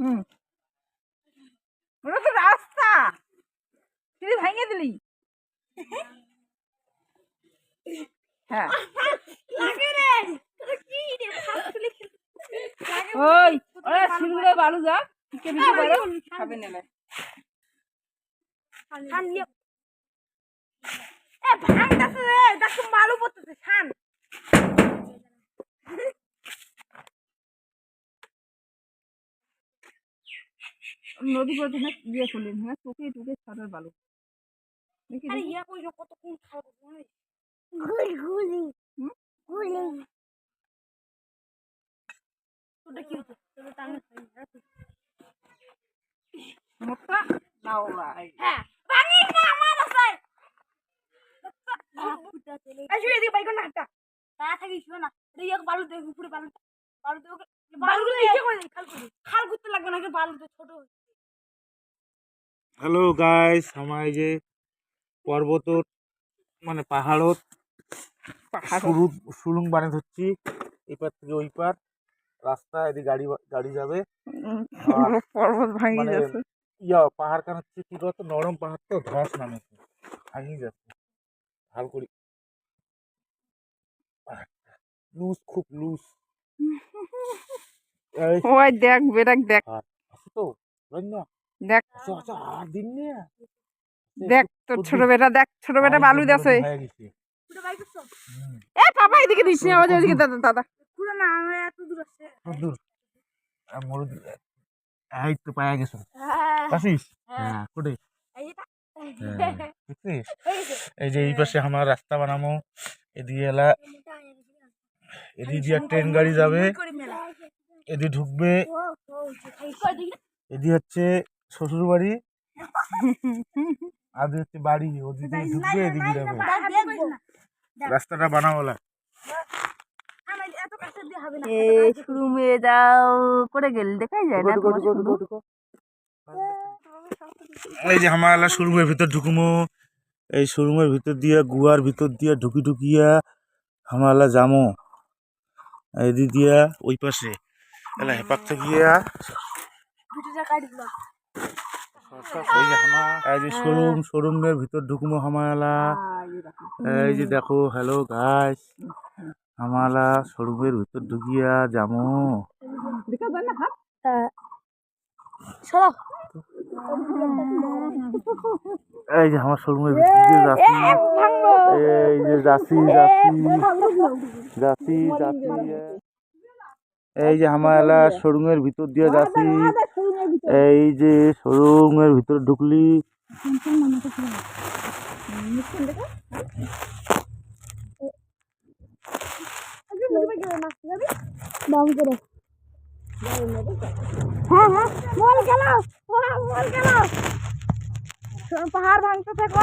হুম। ওটা তো রাস্তা। তুই ভেঙে দিলি। হ্যাঁ। ওই ওরা সিংড়ে বালু যা পড়ো খাবে নেবে মালু পড়তেছে ছান নদী পড়তে না করলেন হ্যাঁ টুকে টুকে ছাড়ার বালু দেখি আরে দেখি। ইয়া কই কতক্ষণ খাব ঘুরি ঘুরি হুম? ঘুরি তোটা কি হচ্ছে? তোটা টানে মোটা না ওরা হ্যাঁ ভাঙি না আমার আছে এই শুয়ে বাইক না হাঁটা তা থাকি শুয়ে না। রে এক বালু দে উপরে বালু বালু দে বালু দে ইচ্ছে করে খাল করে খাল করতে লাগবে না বালু দে ছোট হ্যালো গাইস আমার এই যে পর্বতত মানে পাহাড়ত পাহাড়। সুরু সুরুং বানিয়ে ধরছি। এপার থেকে ওই পার রাস্তা এদিকে গাড়ি গাড়ি যাবে। পর্বত ভাঙিয়ে মানে যাচ্ছে। ইয়া পাহাড় কান হচ্ছে কি বলতো? নরম পাহাড় তো ধস নামে। ভাঙিয়ে যাচ্ছে। ভালো করি। লুজ খুব লুজ এই ওই দেখ বেটাক দেখ। তো না দেখ আচ্ছা আচ্ছা দেখ তোর ছোট বেটা দেখ ছোট বেটা বালু হয়ে। এ পাপা এদিকে দিস না দাদা দাদা পুরো না এত দূর আছে দূর মরু এই তো পায়া গেছো হ্যাঁ হ্যাঁ কোটে এই হ্যাঁ হয়ে যে এই পাশে আমার রাস্তা বানামো এদিকে এলা এদিকে দিয়ে ট্রেন গাড়ি যাবে এদিকে ঢুকবে এদিকে হচ্ছে শ্বশুর বাড়ি এদিকে হচ্ছে বাড়ি ওদিকে ঢুকবে এদিকে যাবে। রাস্তাটা হবে না। শুরু করে গেল দেখাই যায় না এই যে আমার শোরুমের ভিতর ঢুকুমো। এই শোরুমের ভিতর দিয়ে গুয়ার ভিতর দিয়ে ঢুকি ঢুকিয়া আমার এদিক দিয়া ওই পাশে। এলা হেপাক গিয়া দুটো টাকা দিবা এই যে হামা শোরুম শোরুমের ভিতর ঢুকুমো হামালা এই যে দেখো হ্যালো গাইস হামালা শোরুমের ভিতর ঢুকিয়া যামো। এই যে আমার শোরুমের ভিতর দিয়ে যাচ্ছি। এই যে যাচ্ছি যাচ্ছি। যাচ্ছি যাচ্ছি। এই যে এলা শোরুমের ভিতর দিয়ে যাচ্ছি। এই যে শোরুমের ভিতর ঢুকলি। পাহাড় ভাঙতে থাকো